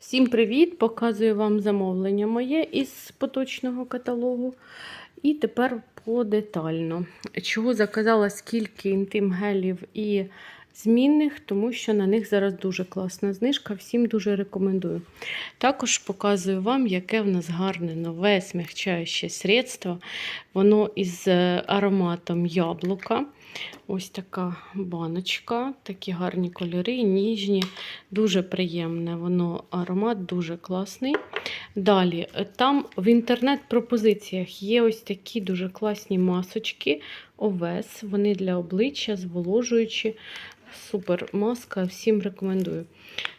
Всім привіт! Показую вам замовлення моє із поточного каталогу. І тепер подетально. Чого заказала скільки інтим гелів і змінних, тому що на них зараз дуже класна знижка. Всім дуже рекомендую. Також показую вам, яке в нас гарне нове смягчаюче средство. Воно із е, ароматом яблука. Ось така баночка, такі гарні кольори, ніжні, дуже приємне воно аромат, дуже класний. Далі, е, там в інтернет-пропозиціях є ось такі дуже класні масочки Овес. Вони для обличчя, зволожуючі. Супер маска, всім рекомендую.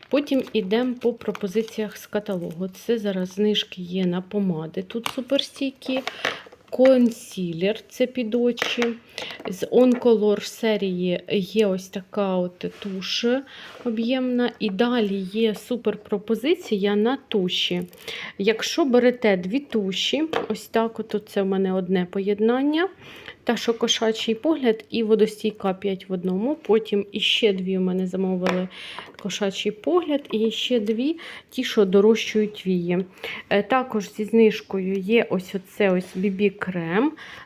Потім йдемо по пропозиціях з каталогу. Це зараз знижки є на помади. Тут суперстійкі. Консілер це під очі. З Oncolor серії є ось така от туш об'ємна. І далі є супер пропозиція на туші. Якщо берете дві туші, ось так, от це в мене одне поєднання. Та що кошачий погляд і водостійка 5 в одному. Потім іще дві у мене замовили кошачий погляд, і ще дві ті, що дорощують вії. Е, Також зі знижкою є ось оце ось BB-крем.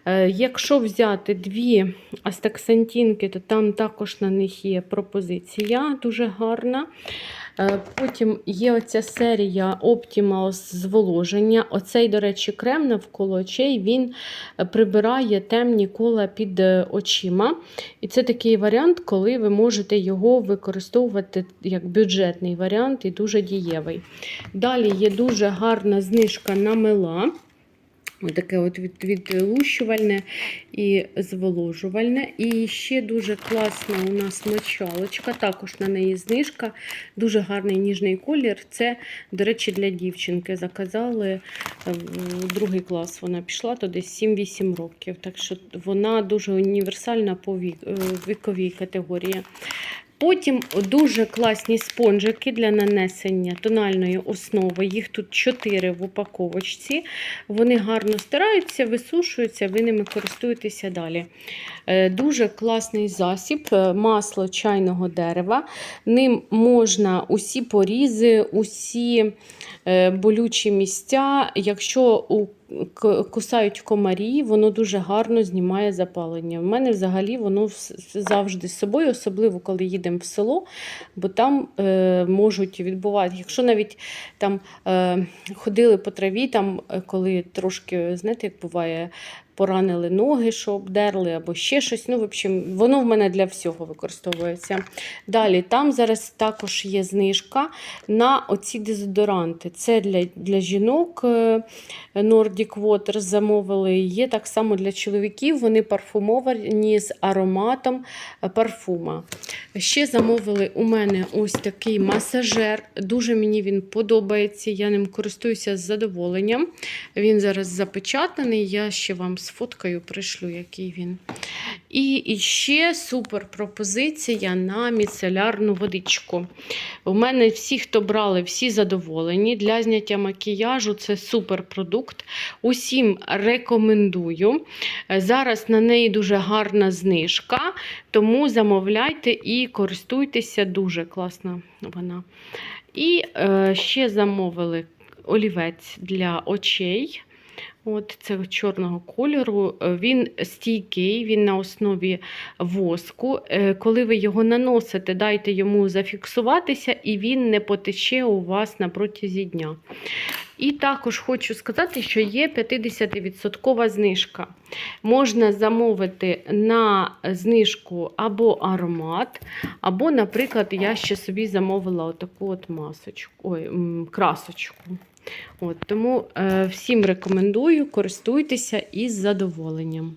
Е, Якщо взяти дві астаксантінки, то там також на них є пропозиція дуже гарна. Е, Потім є оця серія Optimal зволоження. Оцей, до речі, крем навколо очей він е, прибирає темні кола під очима. І це такий варіант, коли ви можете його використовувати як бюджетний варіант і дуже дієвий. Далі є дуже гарна знижка на мила. Таке от від, відлущувальне і зволожувальне. І ще дуже класна у нас мочалочка, також на неї знижка. Дуже гарний ніжний колір. Це, до речі, для дівчинки заказали в другий клас. Вона пішла десь 7-8 років. Так що вона дуже універсальна по е, віковій категорії. Потім дуже класні спонжики для нанесення тональної основи. Їх тут 4 в упаковочці. Вони гарно стираються, висушуються, ви ними користуєтеся далі. Е, Дуже класний засіб, е, масло чайного дерева. Ним можна усі порізи, усі е, болючі місця. Якщо у кусають комарі, воно дуже гарно знімає запалення. У мене взагалі воно завжди з собою, особливо коли їдемо в село, бо там е, можуть відбувати, якщо навіть там е, ходили по траві, там, е, коли трошки, знаєте, як буває, поранили ноги, що обдерли, або ще щось. Ну, в общем, воно в мене для всього використовується. Далі, там зараз також є знижка на оці дезодоранти. Це для, для жінок. е, Nordic Water замовили. Є так само для чоловіків. Вони парфумовані з ароматом парфума. Ще замовили у мене ось такий масажер. Дуже мені він подобається. Я ним користуюся з задоволенням. Він зараз запечатаний. Я ще вам сфоткаю, пришлю, який він. І, і ще супер пропозиція на міцелярну водичку. У мене всі, хто брали, всі задоволені. Для зняття макіяжу це супер продукт. Усім рекомендую. Зараз на неї дуже гарна знижка, тому замовляйте і користуйтеся. Дуже класна вона. І е, ще замовили олівець для очей. От це чорного кольору. Е, Він стійкий, він на основі воску. Е, Коли ви його наносите, дайте йому зафіксуватися, і він не потече у вас на протязі дня. І також хочу сказати, що є 50% знижка. Можна замовити на знижку або аромат, або, наприклад, я ще собі замовила отаку от масочку, ой, красочку. От, тому е, всім рекомендую, користуйтеся із задоволенням.